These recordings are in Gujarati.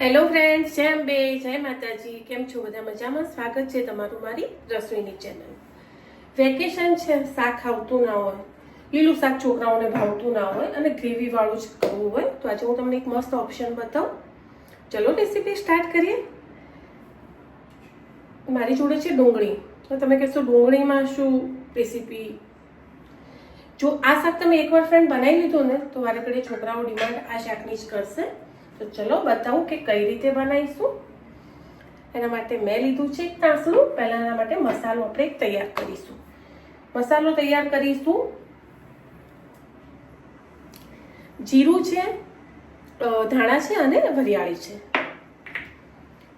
હેલો ફ્રેન્ડ્સ જય અંબે, જય માતાજી. કેમ છો બધા મજામાં? સ્વાગત છે તમારું મારી રસોઈની ચેનલ વેકેશન છે, શાક આવતું ના હોય, લીલું શાક છોકરાઓને ભાવતું ના હોય અને ગ્રેવીવાળું જ કરવું હોય, તો આજે હું તમને એક મસ્ત ઓપ્શન બતાવું. ચલો રેસીપી સ્ટાર્ટ કરીએ. મારી જોડે છે ડુંગળી. તો તમે કહેશો ડુંગળીમાં શું રેસીપી જો આ શાક તમે એકવાર ફ્રેન્ડ બનાવી લીધું ને, તો વારે ઘડી છોકરાઓ ડિમાન્ડ આ શાકની જ કરશે. તો ચલો બતાવું કે કઈ રીતે બનાવીશું. એના માટે મેં લીધું છે એક તાસણું પહેલાં એના માટે મસાલો આપણે તૈયાર કરીશું. મસાલો તૈયાર કરીશું. જીરું છે ધાણા છે અને વરિયાળી છે.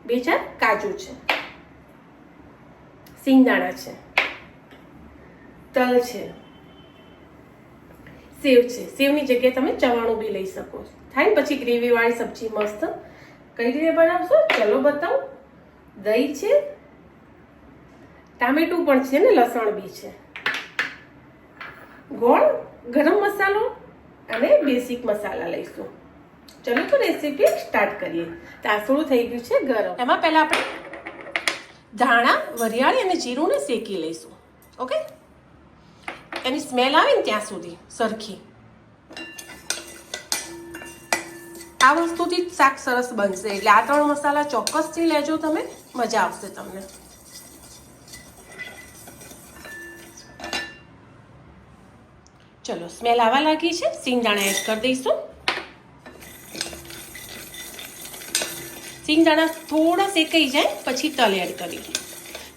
બે ચાર કાજુ છે. સિંગદાણા છે. તલ છે. સેવ છે. સેવની જગ્યાએ તમે ચવાણું બી લઈ શકો છો. થાય ને પછી ગ્રેવીવાળી સબ્જી મસ્ત. કઈ રીતે બનાવશો? ચલો બતાવું. દહીં છે, ટામેટું પણ છે ને, લસણ બી છે. ગોળ, ગરમ મસાલો અને બેસિક મસાલા લઈશું. ચલો તો રેસીપી સ્ટાર્ટ કરીએ. તાસળું થઈ ગયું છે ગરમ. એમાં પહેલાં આપણે ધાણા, વરિયાળી અને જીરુંને શેકી લઈશું. ઓકે? એની સ્મેલ આવે ને ત્યાં સુધી સરખી. આ વસ્તુથી જ શાક સરસ બનશે. એટલે આ ત્રણ મસાલા ચોક્કસથી લેજો તમે. મજા આવશે તમને. ચલો, સ્મેલ આવવા લાગી છે. સિંગદાણા એડ કરી દઈશું. સિંગદાણા થોડા શેકાઈ જાય, પછી તલ એડ કરી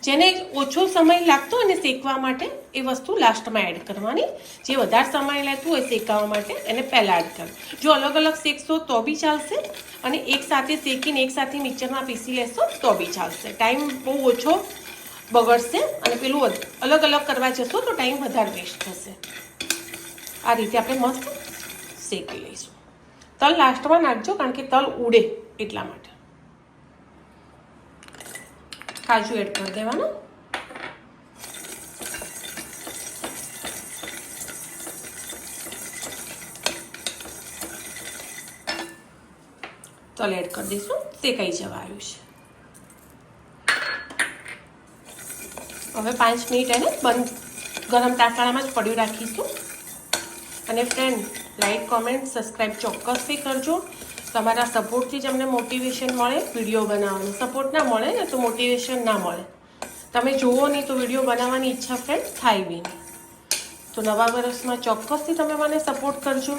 જેને ઓછો સમય લાગતો અને શેકવા માટે એ વસ્તુ લાસ્ટમાં એડ કરવાની. જે વધારે સમય લેતું હોય શેકાવા માટે એને પહેલાં એડ કર જો અલગ અલગ શેકશો તો બી ચાલશે અને એક સાથે શેકીને એક સાથે મિક્સરમાં પીસી લેશો તો બી ચાલશે. ટાઈમ બહુ ઓછો બગડશે અને પેલું અલગ અલગ કરવા જશો તો ટાઈમ વધારે વેસ્ટ થશે. આ રીતે આપણે મસ્ત શેકી લઈશું. તલ લાસ્ટમાં નાખજો કારણ કે તલ ઉડે એટલા માટે. કાજુ એડ કરી દેવાના. તલ એડ કરી દઈશું. શેકાઈ જવા આવ્યું છે. હવે પાંચ મિનિટ એને બંધ ગરમ તાકાળામાં જ પડ્યું રાખીશું. અને ફ્રેન્ડ લાઈક કોમેન્ટ સબસ્ક્રાઈબ ચોક્કસથી કરજો. તમારા સપોર્ટથી જ અમને મોટિવેશન મળે વીડિયો બનાવવાનું. સપોર્ટ ના મળે ને તો મોટિવેશન ના મળે. તમે જુઓ નહીં તો વીડિયો બનાવવાની ઈચ્છા ફ્રેન્ડ થાય બી તો નવા વર્ષમાં ચોક્કસથી તમે મને સપોર્ટ કરજો.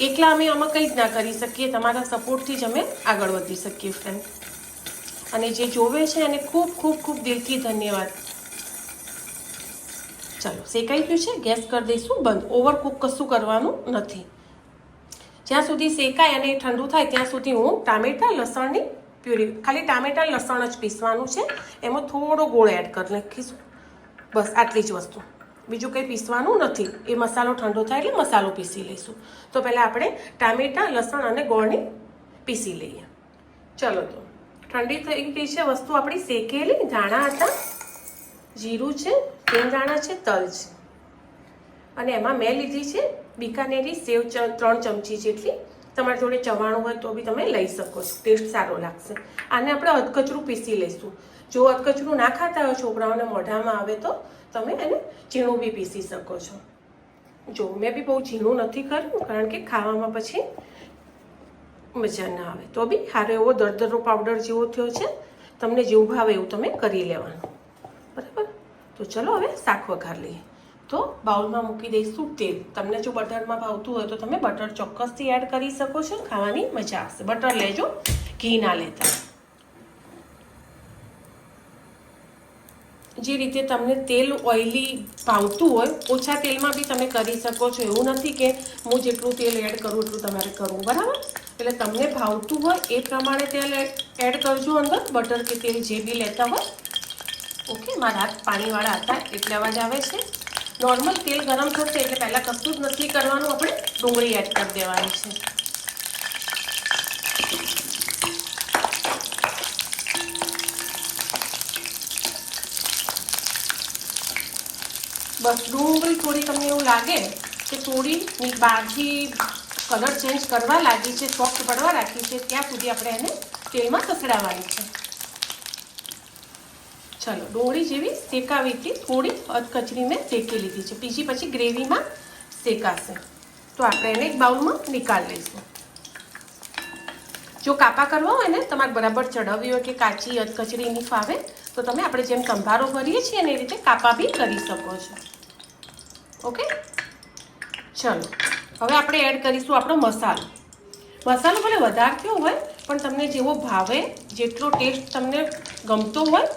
એકલા અમે આમાં કંઈ જ ના કરી શકીએ. તમારા સપોર્ટથી જ અમે આગળ વધી શકીએ ફ્રેન્ડ અને જે જોવે છે એને ખૂબ ખૂબ ખૂબ દિલથી ધન્યવાદ. ચાલો, શેકાઈ ગયું છે? ગેસ કરી દઈશું, બંધ. ઓવર કુક કશું કરવાનું નથી. જ્યાં સુધી શેકાય અને ઠંડુ થાય ત્યાં સુધી હું ટામેટાં લસણની પ્યુરી, ખાલી ટામેટાં લસણ જ પીસવાનું છે. એમાં થોડો ગોળ એડ કરી નાખીશું. બસ આટલી જ વસ્તુ. બીજું કંઈ પીસવાનું નથી. એ મસાલો ઠંડો થાય એટલે મસાલો પીસી લઈશું. તો પહેલાં આપણે ટામેટાં, લસણ અને ગોળની પીસી લઈએ. ચલો તો. ઠંડી થઈ ગઈ છે, વસ્તુ આપણી શેકેલી. ધાણા હતા, જીરું છે સિંગદાણા છે, તલ છે. અને એમાં મેં લીધી છે બિકાનેરી સેવ ત્રણ ચમચી જેટલી. તમારી જોડે ચવાણું હોય તો બી તમે લઈ શકો છો. ટેસ્ટ સારો લાગશે. આને આપણે અધકચરું પીસી લઈશું. જો અધકચરું ના ખાતા હોય, છોકરાઓને મોઢામાં આવે તો તમે એને ઝીણું બી પીસી શકો છો. જો, મેં બી બહુ ઝીણું નથી કર્યું, કારણ કે ખાવામાં પછી મજા ના આવે. તો બી સારો એવો દરદરો પાવડર જેવો થયો છે, તમને જેવું ભાવે એવું તમે કરી લેવાનું. બરાબર? તો ચલો હવે શાક વઘાર લઈએ. તો બાઉલમાં મૂકી દઈશું તેલ. તમને જો બટરમાં ભાવતું હોય તો તમે બટર ચોક્કસથી એડ કરી શકો છો. ખાવાની મજા આવશે. બટર લેજો, ઘી ના લેતા. જે રીતે તમને તેલ ઓઇલી ભાવતું હોય, ઓછા તેલમાં બી તમે કરી શકો છો. એવું નથી કે હું જેટલું તેલ એડ કરું એટલું તમારે કરવું. બરાબર? એટલે તમને ભાવતું હોય એ પ્રમાણે તેલ એડ કરજો અંદર. બટર કે તેલ જે બી લેતા હોય. ઓકે મારા હાથ પાણીવાળા હતા, એટલે અવાજ આવે છે. નોર્મલ તેલ ગરમ થશે એટલે પહેલાં કશું જ નથી કરવાનું, આપણે ડુંગળી એડ કરી દેવાની છે. બસ ડુંગળી થોડી તમને એવું લાગે કે થોડી બહારથી કલર ચેન્જ કરવા લાગી છે સોફ્ટ પડવા રાખી છે, ત્યાં સુધી આપણે એને તેલમાં સસડાવવાની છે. ચલો ડુંગળી જેવી શેકાવી હતી થોડી અધકચરી મેં શેકી લીધી છે. બીજી પછી ગ્રેવીમાં શેકાશે. તો આપણે એને એક બાઉલમાં નિકાળ લઈશું. જો કાપા કરવા હોય ને, તમારે બરાબર ચડાવવી હોય કે કાચી, અધકચરી નહીં ફાવે, તો તમે આપણે જેમ સંભારો ભરીએ છીએ ને એ રીતે કાપા બી કરી શકો છો. ઓકે? ચલો, હવે આપણે એડ કરીશું આપણો મસાલો. મસાલો ભલે વધારે થયો હોય, પણ તમને જેવો ભાવે, જેટલો ટેસ્ટ તમને ગમતો હોય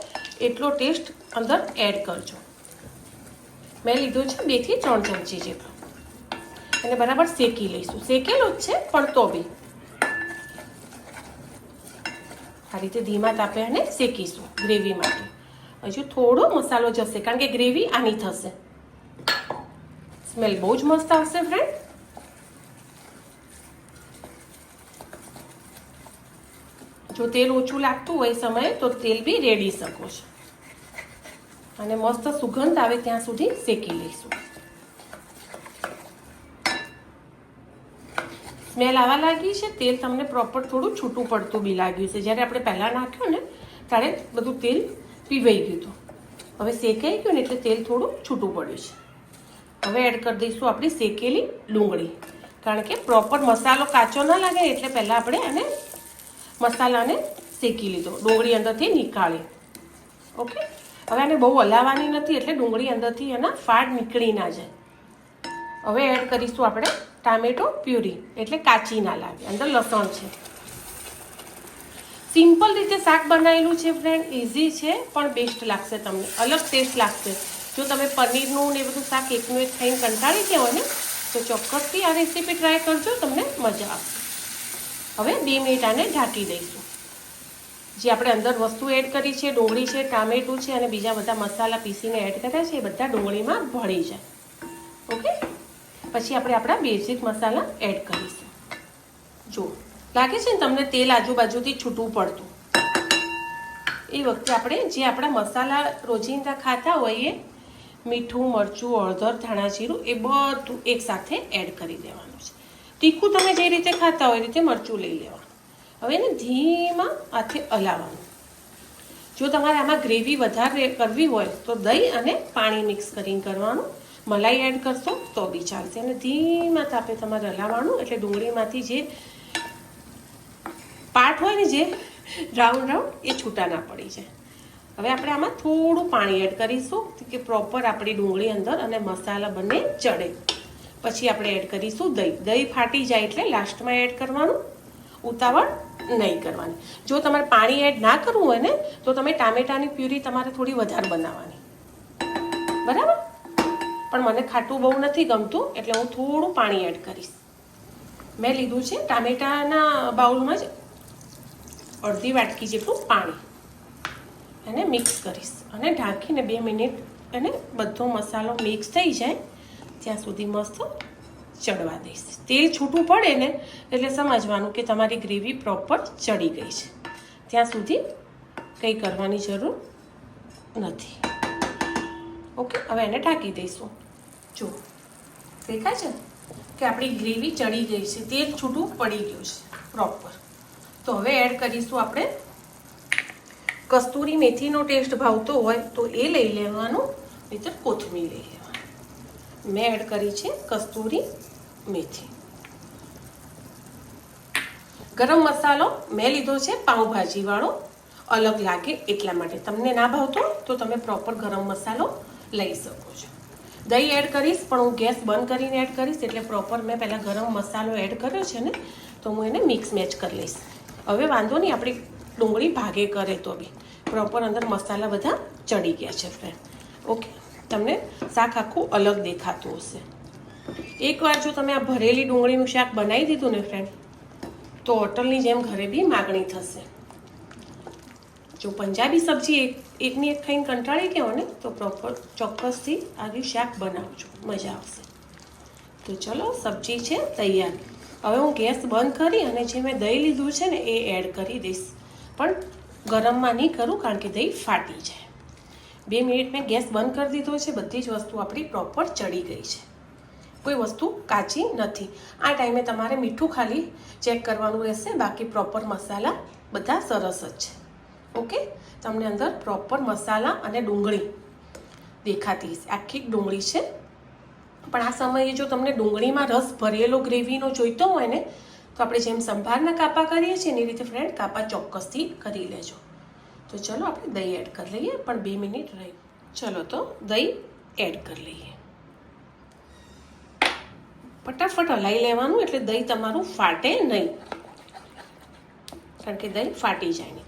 એટલો ટેસ્ટ અંદર એડ કરજો. મેં લીધો છે બેથી ત્રણ ચમચી જેટલો. અને બરાબર શેકી લઈશું. શેકેલો જ છે, પણ તો બી. આ રીતે ધીમા તાપે અને શેકીશું ગ્રેવી માટે. હજુ થોડો મસાલો જશે, કારણ કે ગ્રેવી આની થશે. સ્મેલ બહુ જ મસ્ત આવશે ફ્રેન્ડ જો તેલ ઓછું લાગતું હોય સમયે તો તેલ બી રેડી શકો છો. અને મસ્ત સુગંધ આવે ત્યાં સુધી શેકી લઈશું. સ્મેલ આવવા લાગી છે, તેલ તમને પ્રોપર થોડું છૂટું પડતું બી લાગ્યું છે. જ્યારે આપણે પહેલાં નાખ્યું ને, ત્યારે બધું તેલ પીવાઈ ગયું હતું. હવે શેકાઈ ગયું ને એટલે તેલ થોડું છૂટું પડ્યું છે. હવે એડ કરી દઈશું આપણી શેકેલી ડુંગળી. કારણ કે પ્રોપર મસાલો કાચો ના લાગે એટલે પહેલાં આપણે એને મસાલાને શેકી લીધો. ડુંગળી અંદરથી નીકાળી. ઓકે? હવે આને બહુ હલાવવાની નથી એટલે ડુંગળી અંદરથી એના ફાડ નીકળી ના જાય. હવે એડ કરીશું આપણે ટામેટો પ્યુરી. એટલે કાચી ના લાગે. અંદર લસણ છે. સિમ્પલ રીતે શાક બનાવેલું છે ફ્રેન્ડ ઇઝી છે, પણ બેસ્ટ લાગશે તમને. અલગ ટેસ્ટ લાગશે. જો તમે પનીરનું ને બધું શાક એકનું એક ખાઈને કંટાળી ગયા ને, તો ચોક્કસથી આ રેસીપી ટ્રાય કરજો, તમને મજા આવશે. હવે બે મિનિટ ઢાંકી દઈશું. જે આપણે અંદર વસ્તુ એડ કરી છે, ડુંગળી છે, ટામેટું છે અને બીજા બધા મસાલા પીસીને એડ કર્યા છે, એ બધા ડુંગળીમાં ભળી જાય. ઓકે? પછી આપણે આપણા બેઝિક મસાલા એડ કરીશું. જો, લાગે છે ને તમને તેલ આજુબાજુથી છૂટું પડતું? એ વખતે આપણે જે આપણા મસાલા રોજિંદા ખાતા હોઈએ, મીઠું, મરચું, હળદર, ધાણા જીરું, એ બધું એકસાથે એડ કરી દેવાનું છે. તીખું તમે જે રીતે ખાતા હોય રીતે મરચું લઈ લેવાનું. હવે એને ધીમા હાથે હલાવવાનું. જો તમારે આમાં ગ્રેવી વધારે કરવી હોય તો દહીં અને પાણી મિક્સ કરીને કરવાનું. મલાઈ એડ કરશો તો બી ચાલશે. અને ધીમા તાપે તમારે હલાવવાનું એટલે ડુંગળીમાંથી જે પાટ હોય ને જે રાઉન્ડ રાઉન્ડ એ છૂટા ના પડી જાય. હવે આપણે આમાં થોડું પાણી એડ કરીશું કે પ્રોપર આપણી ડુંગળી અંદર અને મસાલા બંને ચડે. પછી આપણે એડ કરીશું દહીં. દહીં ફાટી જાય એટલે લાસ્ટમાં એડ કરવાનું. ઉતાવળ નહીં કરવાની. જો તમારે પાણી એડ ના કરવું હોય ને, તો તમે ટામેટાની પ્યુરી તમારે થોડી વધારે બનાવવાની. બરાબર? પણ મને ખાટું બહુ નથી ગમતું, એટલે હું થોડું પાણી એડ કરીશ. મેં લીધું છે ટામેટાના બાઉલમાં જ અડધી વાટકી જેટલું પાણી. એને મિક્સ કરીશ. અને ઢાંકીને બે મિનિટ એને બધો મસાલો મિક્સ થઈ જાય. ત્યાં સુધી મસ્ત ચડવા દઈશ. તેલ છૂટું પડે ને એટલે સમજવાનું કે તમારી ગ્રેવી પ્રોપર ચડી ગઈ છે. ત્યાં સુધી કંઈ કરવાની જરૂર નથી. ઓકે હવે એને ઢાંકી દઈશું. જો દેખાય છે કે આપણી ગ્રેવી ચડી ગઈ છે. તેલ છૂટું પડી ગયું છે પ્રોપર તો હવે એડ કરીશું આપણે. કસ્તુરી મેથીનો ટેસ્ટ ભાવતો હોય તો એ લઈ લેવાનું, નહીતર કોથમીર લઈ લેવાનું. મેં એડ કરી છે કસ્તુરી મેથી. ગરમ મસાલો મેં લીધો છે પાઉંભાજીવાળો અલગ લાગે એટલા માટે. તમને ના ભાવતો તો તમે પ્રોપર ગરમ મસાલો લઈ શકો છો. દહીં એડ કરીશ, પણ હું ગેસ બંધ કરીને એડ કરીશ એટલે પ્રોપર મેં પહેલાં ગરમ મસાલો એડ કર્યો છે ને, તો હું એને મિક્સ મેચ કરી લઈશ. હવે વાંધો નહીં, આપણી ડુંગળી ભાગે કરે તો બી. પ્રોપર અંદર મસાલા બધા ચડી ગયા છે ફ્રેન્ડ ઓકે તમને શાક આખું અલગ દેખાતું હશે. એકવાર જો તમે આ ભરેલી ડુંગળીનું શાક બનાવી દીધું ને ફ્રેન્ડ તો હોટલની જેમ ઘરે બી માગણી થશે. જો પંજાબી સબ્જી એક, એકની એક ખાઈને કંટાળી ગયો ને, તો પ્રોપર ચોક્કસથી આવી શાક બનાવજો. મજા આવશે. તો ચલો, સબ્જી છે તૈયાર. હવે હું ગેસ બંધ કરી અને જે મેં દહીં લીધું છે ને, એ એડ કરી દઈશ. પણ ગરમમાં નહીં કરું, કારણ કે દહીં ફાટી જાય. બે મિનિટ મેં ગેસ બંધ કરી દીધો છે, બધી જ વસ્તુ આપણી પ્રોપર ચડી ગઈ છે. કોઈ વસ્તુ કાચી નથી. આ ટાઈમે તમારે મીઠું ખાલી ચેક કરવાનું રહેશે, બાકી પ્રોપર મસાલા બધા સરસ જ છે. ઓકે તમને અંદર પ્રોપર મસાલા અને ડુંગળી દેખાતી હશે. આખી ડુંગળી છે. પણ આ સમયે જો તમને ડુંગળીમાં રસ ભરેલો ગ્રેવીનો જોઈતો હોય ને, તો આપણે જેમ સંભારના કાપા કરીએ છીએ, એની રીતે ફ્રેન્ડ કાપા ચોક્કસથી કરી લેજો. તો ચલો આપણે દહીં એડ કરી લઈએ પણ બે મિનિટ રહી ચલો તો દહીં એડ કરી લઈએ ફટાફટ હલાવી લેવાનું એટલે દહીં તમારું ફાટે નહીં કારણ કે દહીં ફાટી જાય નહીં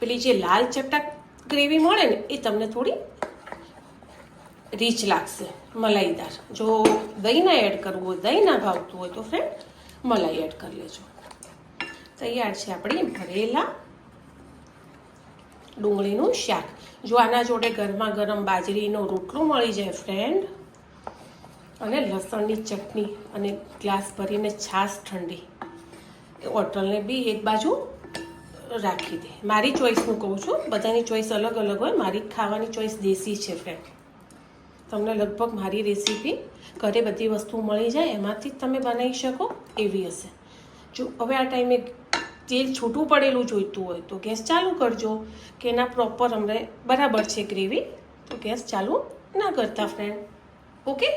પેલી જે લાલ ચટક ગ્રેવી મળે ને એ તમને થોડી રીચ લાગશે મલાઈદાર જો દહીં ના એડ કરવું હોય દહીં ના ભાવતું હોય તો ફ્રેન્ડ મલાઈ એડ કરી લેજો તૈયાર છે આપણી ભરેલા ડુંગળીનું શાક. જો આના જોડે ગરમા ગરમ બાજરીનો રોટલો મળી જાય ફ્રેન્ડ અને લસણની ચટણી અને ગ્લાસ ભરીને છાશ ઠંડી. એ હોટલને બી એક બાજુ રાખી દે. મારી ચોઈસનું કહું છું, બધાની ચોઈસ અલગ અલગ હોય. મારી ખાવાની ચોઈસ દેશી છે ફ્રેન્ડ તમને લગભગ મારી રેસીપી ઘરે બધી વસ્તુ મળી જાય, એમાંથી જ તમે બનાવી શકો, એવી હશે. જો, હવે આ ટાઈમે તેલ છૂટું પડેલું જોઈતું હોય તો ગેસ ચાલુ કરજો કે એના પ્રોપર અમને બરાબર છે ગ્રેવી, તો ગેસ ચાલુ ના કરતા ફ્રેન્ડ ઓકે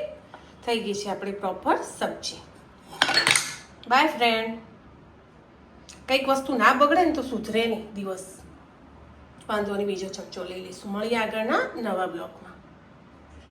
થઈ ગઈ છે આપણી પ્રોપર સબ્જી. બાય ફ્રેન્ડ કંઈક વસ્તુ ના બગડે ને તો સુધરે નહીં દિવસ. વાંધો બીજો ચમચો લઈ લઈશું. મળીએ આગળના નવા બ્લોગમાં